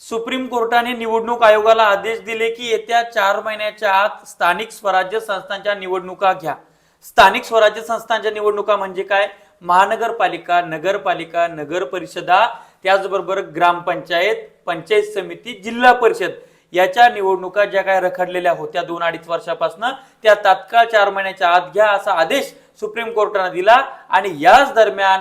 Supreme कोर्टाने निवडणूक आयोगाला आदेश दिले की येत्या चार महिन्याच्या आत स्थानिक स्वराज्य संस्थांच्या निवडणुका घ्या. स्थानिक स्वराज्य संस्थांच्या निवडणुका म्हणजे काय? महानगरपालिका नगरपालिका नगर परिषदा त्याचबरोबर ग्रामपंचायत पंचायत समिती जिल्हा परिषद. याच्या निवडणुका ज्या काय रखडलेल्या होत्या दोन अडीच वर्षापासून त्या तात्काळ चार महिन्याच्या आत घ्या असा आदेश सुप्रीम कोर्टाने दिला आणि याच दरम्यान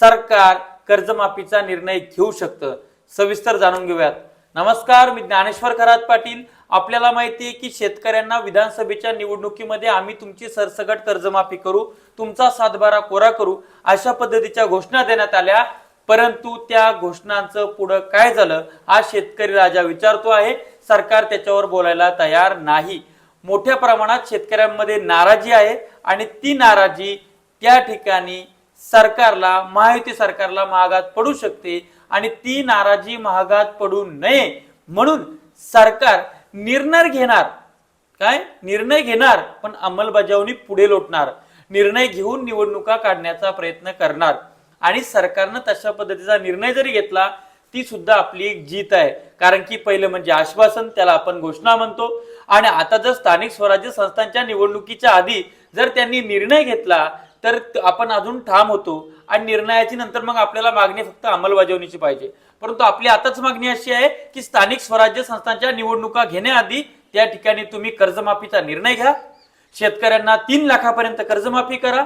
सरकार कर्जमाफीचा निर्णय घेऊ शकतं. सविस्तर जाणून घेऊयात. नमस्कार मी ज्ञानेश्वर खरात पाटील. आपल्याला माहिती आहे की शेतकऱ्यांना विधानसभेच्या निवडणुकीमध्ये आम्ही तुमची सरसगट कर्जमाफी करू तुमचा सातबारा कोरा करू अशा पद्धतीच्या घोषणा देण्यात आल्या. परंतु त्या घोषणांचं पुढं काय झालं हा शेतकरी राजा विचारतो आहे. सरकार त्याच्यावर बोलायला तयार नाही. मोठ्या प्रमाणात शेतकऱ्यांमध्ये नाराजी आहे आणि ती नाराजी त्या ठिकाणी सरकारला महायुती सरकारला महागात पडू शकते. आणि ती नाराजी महागात पडू नये म्हणून सरकार निर्णय घेणार. काय? निर्णय घेणार पण अंमलबजावणी पुढे लोटणार. निर्णय घेऊन निवडणुका काढण्याचा प्रयत्न करणार. आणि सरकारनं तशा पद्धतीचा निर्णय जरी घेतला ती सुद्धा आपली एक जीत आहे. कारण की पहिलं म्हणजे आश्वासन त्याला आपण घोषणा म्हणतो. आणि आता जर स्थानिक स्वराज्य संस्थांच्या निवडणुकीच्या आधी जर त्यांनी निर्णय घेतला तर आपण अजून ठाम होतो आणि निर्णयाची नंतर मग आपल्याला मागणी फक्त अंमलबजावणीची पाहिजे. परंतु आपली आताच मागणी अशी आहे की स्थानिक स्वराज्य संस्थांच्या निवडणुका घेण्याआधी त्या ठिकाणी तुम्ही कर्जमाफीचा निर्णय घ्या. शेतकऱ्यांना तीन लाखापर्यंत कर्जमाफी करा.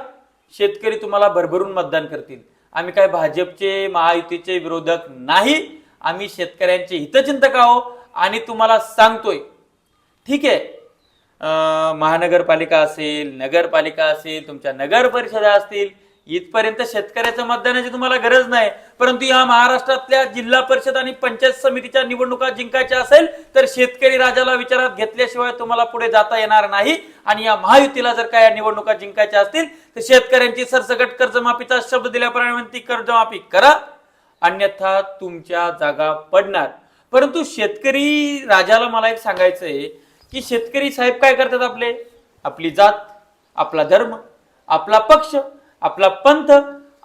शेतकरी तुम्हाला भरभरून मतदान करतील. आम्ही काय भाजपचे महायुतीचे विरोधक नाही. आम्ही शेतकऱ्यांचे हितचिंतक आहो आणि तुम्हाला सांगतोय. ठीक आहे? महानगरपालिका असेल नगरपालिका असेल तुमच्या नगर परिषदा असतील इथपर्यंत शेतकऱ्याचं मतदानाची तुम्हाला गरज नाही. परंतु या महाराष्ट्रातल्या जिल्हा परिषद आणि पंचायत समितीच्या निवडणुका जिंकायच्या असेल तर शेतकरी राजाला विचारात घेतल्याशिवाय तुम्हाला पुढे जाता येणार नाही. आणि या महायुतीला जर काय या निवडणुका जिंकायच्या असतील तर शेतकऱ्यांची सरसकट कर्जमाफीचा शब्द दिल्याप्रमाणे ती कर्जमाफी करा. अन्यथा तुमच्या जागा पडणार. परंतु शेतकरी राजाला मला एक सांगायचं आहे की शेतकरी साहेब काय करतात आपले? आपली जात आपला धर्म आपला पक्ष आपला पंथ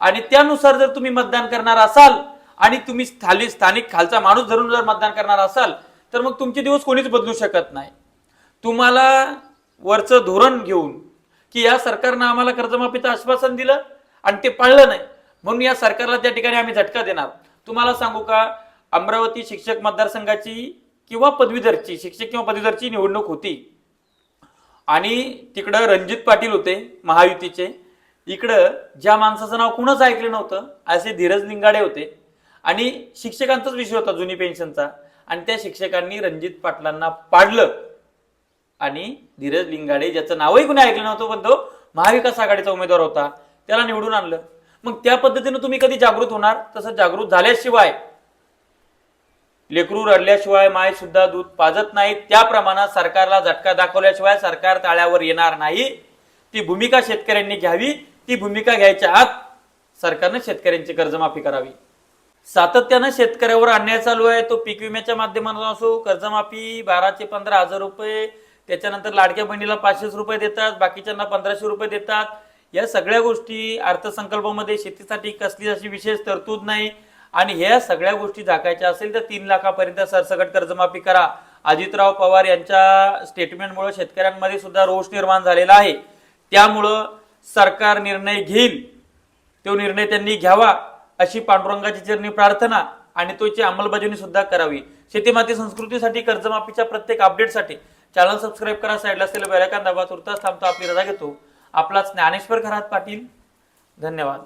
आणि त्यानुसार जर तुम्ही मतदान करणार असाल आणि तुम्ही स्थानिक स्थानिक खालचा माणूस धरून जर मतदान करणार असाल तर मग तुमचे दिवस कोणीच बदलू शकत नाही. तुम्हाला वरचं धोरण घेऊन की या सरकारनं आम्हाला कर्जमाफीचं आश्वासन दिलं आणि ते पाळलं नाही म्हणून या सरकारला त्या ठिकाणी आम्ही झटका देणार. तुम्हाला सांगू का अमरावती शिक्षक मतदारसंघाची किंवा पदवीधरची शिक्षक किंवा पदवीधरची निवडणूक होती. आणि तिकडं रणजित पाटील होते महायुतीचे. इकडं ज्या माणसाचं नाव कुणच ऐकलं नव्हतं असे धीरज लिंगाडे होते. आणि शिक्षकांचाच विषय होता जुनी पेन्शनचा. आणि त्या शिक्षकांनी रणजित पाटलांना पाडलं. आणि धीरज लिंगाडे ज्याचं नावही कुणी ऐकलं नव्हतं पण तो महाविकास आघाडीचा उमेदवार होता त्याला निवडून आणलं. मग त्या पद्धतीनं तुम्ही कधी जागृत होणार? तसं जागृत झाल्याशिवाय लेकरू रडल्याशिवाय माय सुद्धा दूध पाजत नाही त्या प्रमाणात सरकारला झटका दाखवल्याशिवाय सरकार ताळ्यावर येणार नाही. ती भूमिका शेतकऱ्यांनी घ्यावी. ती भूमिका घ्यायच्या आत सरकारनं शेतकऱ्यांची कर्जमाफी करावी. सातत्यानं शेतकऱ्यावर अन्याय चालू आहे. तो पीक विम्याच्या माध्यमातून असो कर्जमाफी बाराशे पंधरा हजार रुपये त्याच्यानंतर लाडक्या बहिणीला पाचशेच रुपये देतात बाकीच्यांना पंधराशे रुपये देतात. या सगळ्या गोष्टी अर्थसंकल्पामध्ये शेतीसाठी कसली अशी विशेष तरतूद नाही. आणि ह्या सगळ्या गोष्टी झाकायच्या असेल तर तीन लाखापर्यंत सरसकट कर्जमाफी करा. अजितराव पवार यांच्या स्टेटमेंटमुळे शेतकऱ्यांमध्ये सुद्धा रोष निर्माण झालेला आहे. त्यामुळं सरकार निर्णय घेईल. तो निर्णय त्यांनी घ्यावा अशी पांडुरंगाची चरणी प्रार्थना आणि तोची अंमलबजावणी सुद्धा करावी. शेतीमाती संस्कृतीसाठी कर्जमाफीच्या प्रत्येक अपडेटसाठी चॅनल सबस्क्राईब करा साईडला असलेल्या बेलायकान दाबा तुर्तास थांबतो आपली रजा घेतो. आपला ज्ञानेश्वर घरात पाटील. धन्यवाद.